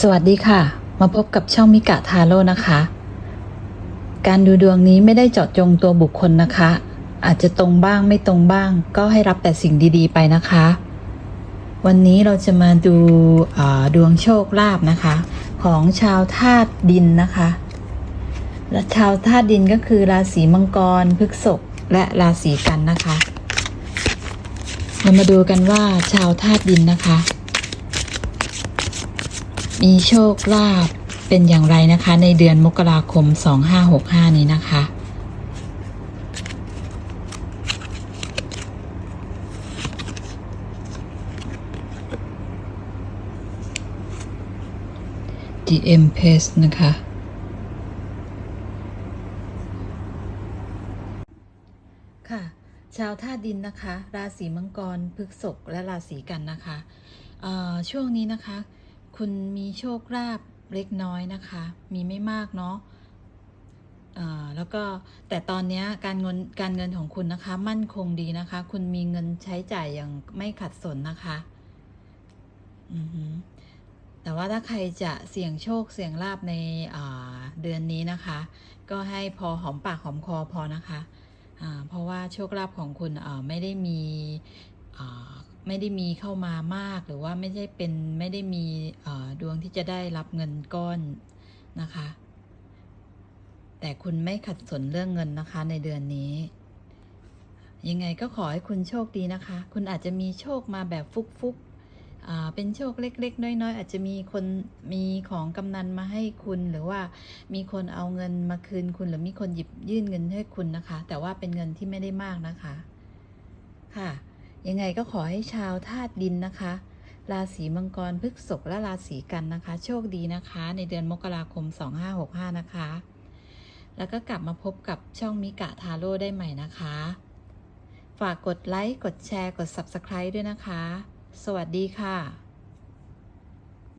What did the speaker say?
สวัสดีค่ะ มาพบกับช่องมิกะทาโร่นะคะ การดูดวงนี้ไม่ได้เจาะจงตัวบุคคลนะคะ อาจจะตรงบ้างไม่ตรงบ้าง ก็ให้รับแต่สิ่งดีๆ ไปนะคะ วันนี้เราจะมาดูดวงโชคลาภนะคะ ของชาวธาตุดินนะคะและชาวธาตุดินก็คือราศีมังกรพฤกษภและราศีกันนะคะ เรามาดูกันว่าชาวธาตุดินนะคะ มีโชคลาภเป็นอย่างไรนะคะ ในเดือนมกราคม 2565 นี้นะคะ DM p a s นะคะ ค่ะ ชาวธาตุดินนะคะ ราศีมังกรพฤกษภและราศีกันนะคะ ช่วงนี้นะคะ คุณมีโชคลาภเล็กน้อยนะคะ มีไม่มากเนาะแล้วก็แต่ตอนนี้การเงินการเงินของคุณนะคะ มั่นคงดีนะคะ คุณมีเงินใช้จ่ายอย่างไม่ขัดสนนะคะแต่ว่าถ้าใครจะเสี่ยงโชคเสี่ยงลาบในเดือนนี้นะคะ ก็ให้พอหอมปากหอมคอพอนะคะเพราะว่าโชคลาภของคุณไม่ได้มี ไม่ได้มีเข้ามามากหรือว่าไม่ได้เป็นไม่ได้มีดวงที่จะได้รับเงินก้อนนะคะ แต่คุณไม่ขัดสนเรื่องเงินนะคะในเดือนนี้ ยังไงก็ขอให้คุณโชคดีนะคะ คุณอาจจะมีโชคมาแบบฟุกๆเป็นโชคเล็ก ๆ น้อย ๆ อาจจะมีคนมีของกำนันมาให้คุณหรือว่ามีคนเอาเงินมาคืนคุณหรือมีคนหยิบยื่นเงินให้คุณนะคะ แต่ว่าเป็นเงินที่ไม่ได้มากนะคะ ค่ะ ยังไงก็ขอให้ชาวธาตุดินนะคะ ราศีมังกรพฤกษกและราศีกันนะคะ โชคดีนะคะ ในเดือนมกราคม 2565 นะคะ แล้วก็กลับมาพบกับช่องมิกะทาโร่ได้ใหม่นะคะ ฝากกดไลค์ กดแชร์ กด Subscribe ด้วยนะคะ สวัสดีค่ะ